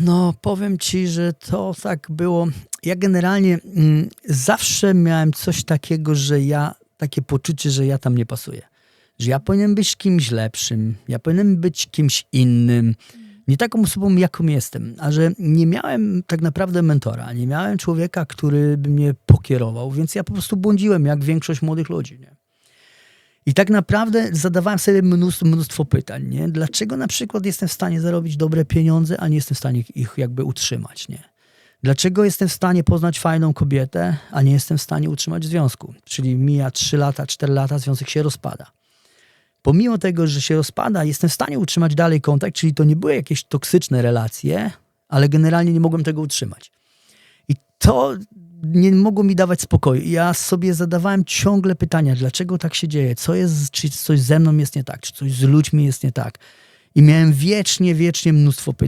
No, powiem ci, że to tak było. Ja generalnie mm, zawsze miałem coś takiego, że ja, takie poczucie, że ja tam nie pasuję. Że ja powinienem być kimś lepszym, ja powinienem być kimś innym. Nie taką osobą, jaką jestem, a że nie miałem tak naprawdę mentora, nie miałem człowieka, który by mnie pokierował, więc ja po prostu błądziłem, jak większość młodych ludzi. Nie? I tak naprawdę zadawałem sobie mnóstwo, mnóstwo pytań, nie? Dlaczego na przykład jestem w stanie zarobić dobre pieniądze, a nie jestem w stanie ich jakby utrzymać, nie? Dlaczego jestem w stanie poznać fajną kobietę, a nie jestem w stanie utrzymać związku? Czyli mija 3 lata, 4 lata, związek się rozpada. Pomimo tego, że się rozpada, jestem w stanie utrzymać dalej kontakt, czyli to nie były jakieś toksyczne relacje, ale generalnie nie mogłem tego utrzymać. I to nie mogło mi dawać spokoju. Ja sobie zadawałem ciągle pytania, dlaczego tak się dzieje, co jest, czy coś ze mną jest nie tak, czy coś z ludźmi jest nie tak. I miałem wiecznie, wiecznie mnóstwo pytań.